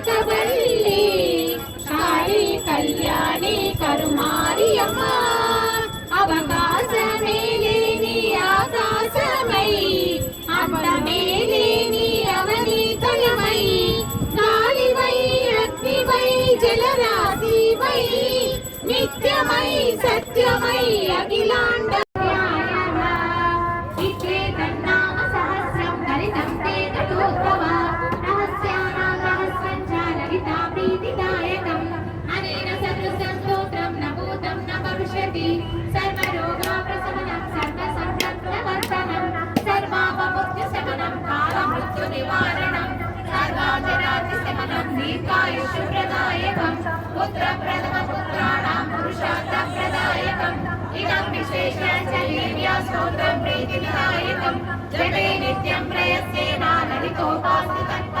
కనకవల్లి కాళీ కళ్యాణి కరుమారియమ్మ అవకాశమే లేని ఆకాశమై అందమే లేని అవనీతయమై గాలివై అగ్నివై జలరాశివై నిత్యమై సత్యమై दीर्घायुषप्रदायकं पुत्रप्रथमपुत्राणां पुरुषार्थप्रदायकम् इदं विशेषाचलीर्या स्तोत्रं प्रीतिविधायकं जपे नित्यं प्रयस्येनानलितोपास्तु तत्त्व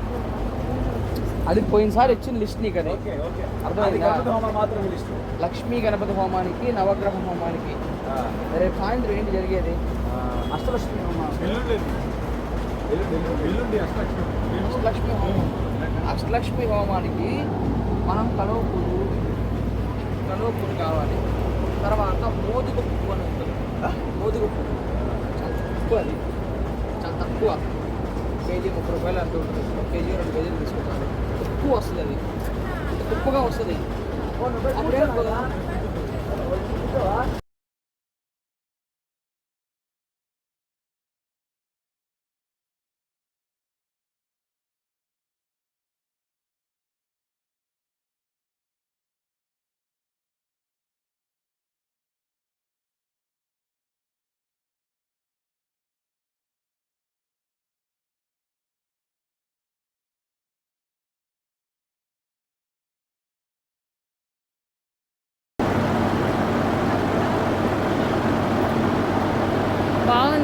అది పోయినసారి ఇచ్చిన లిస్ట్ నీకు అది ఓకే ఓకే. అర్థమైందా? అది గణపతి హోమం మాత్రం లిస్ట్. లక్ష్మీ గణపతి హోమానికి నవగ్రహ హోమానికి. రేపు సాయంత్రం ఏంటి జరిగేది? అష్టలక్ష్మి హోమం. అష్టలక్ష్మి అష్టలక్ష్మి హోమం. అష్టలక్ష్మి హోమానికి మనం కలువ పువ్వు కలువ పువ్వు కావాలి. తర్వాత మోదుగ పువ్వు అని ఉంటుంది. మోదుగ పువ్వు చాలా తక్కువ అది. చాలా తక్కువ. కేజీ ముప్పై రూపాయలు అంటూ ఉంటుంది. ఒక కేజీ రెండు కేజీలు తీసుకుంటారు. ఎక్కువ వస్తుంది అది. ఉప్పుగా వస్తుంది. అప్పుడే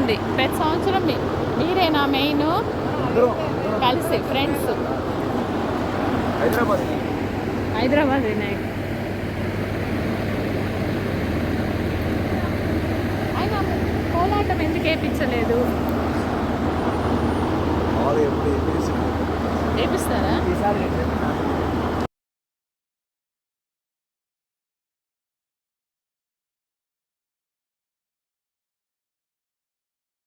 బాగుంది ప్రతి సంవత్సరం మీ- మీరేనా మెయిన్ కలిసి ఫ్రెండ్స్ హైదరాబాద్. హైదరాబాద్ వినాయక్. ఆయన కోలాటం ఎందుకు వేయించలేదు వేపిస్తారా ఈసారి